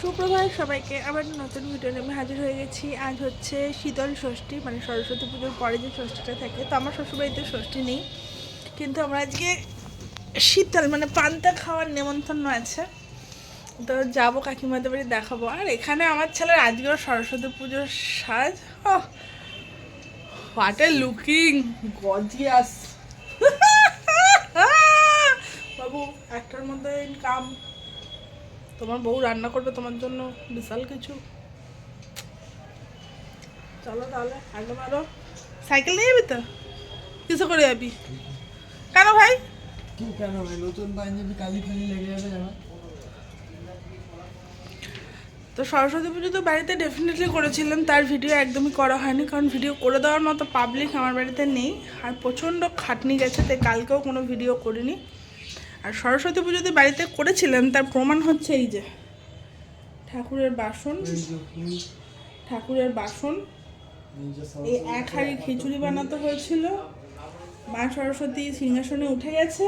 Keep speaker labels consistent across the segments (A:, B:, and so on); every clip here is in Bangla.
A: সুপ্রভাত সবাইকে, আবার নতুন ভিডিও আমি হাজির হয়ে গেছি। আজ হচ্ছে শীতল ষষ্ঠী মানে সরস্বতী পুজোর পরে যে ষষ্ঠীটা থাকে, তো আমার শ্বশুরবাড়িতে ষষ্ঠী নেই। কিন্তু আমরা আজকে শীতল মানে পান্তা খাওয়ার নেমন্তন্ন আছে। তো যাব কাকিমাদের বাড়ি দেখাবো। আর এখানে আমার ছেলের আজকেও সরস্বতী পুজোর সাজ। হোয়াট এ লুকিং গজিয়াস বাবু, একটার মধ্যে ইনকাম তোমার বউ রান্না করবে তোমার জন্য বিশাল কিছু। চলো তাহলে একদম আরও সাইকেল নিয়ে যাবি তো? কিসে করে যাবি? কেন ভাই?
B: কি কেন ভাই? নতুন পাঞ্জাবি কালি ফালি লেগে যাবে জামা
A: তো সরস্বতী পুজো তো বাড়িতে ডেফিনেটলি করেছিলাম তার ভিডিও একদমই করা হয়নি কারণ ভিডিও করে দেওয়ার মতো পাবলিক আমার বাড়িতে নেই। আর প্রচণ্ড খাটনি গেছে তাই কালকেও কোনো ভিডিও করিনি। আর সরস্বতী পুজোতে বাড়িতে করেছিলাম, তার প্রমাণ হচ্ছে এই যে। ঠাকুরের বাসন ঠাকুরের বাসন,
B: এই
A: এক হাঁড়ি খিচুড়ি বানাতে হয়েছিল। মা সরস্বতী সিংহাসনে উঠে গেছে,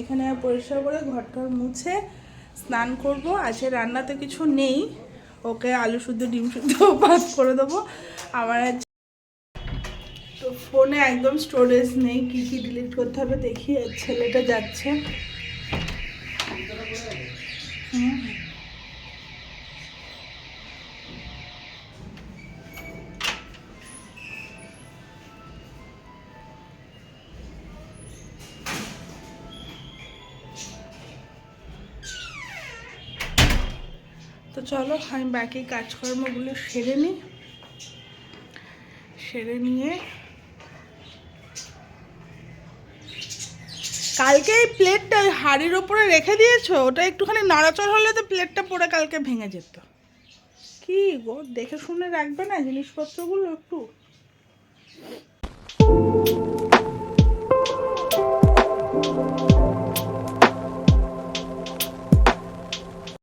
A: এখানে পরিষ্কার করে ঘর ঘরটর মুছে স্নান করব। আজকে রান্নাতে কিছু নেই, ওকে আলু শুদ্ধ ডিম শুদ্ধ ভাত করে দেবো। আমার আজ তো ফোনে একদম স্টোরেজ নেই, কি কি ডিলিট করতে হবে দেখি, ছেলেটা যাচ্ছে। তো চলো আমি বাকি কাজকর্মগুলো সেরে নিই। সেরে নিয়ে কালকে এই প্লেটটা ওই হাড়ির ওপরে রেখে দিয়েছ? ওটা একটুখানি নাড়াচড় হলে তো প্লেটটা পড়ে কালকে ভেঙে যেত। কি গো, দেখে শুনে রাখবে না জিনিসপত্রগুলো একটু?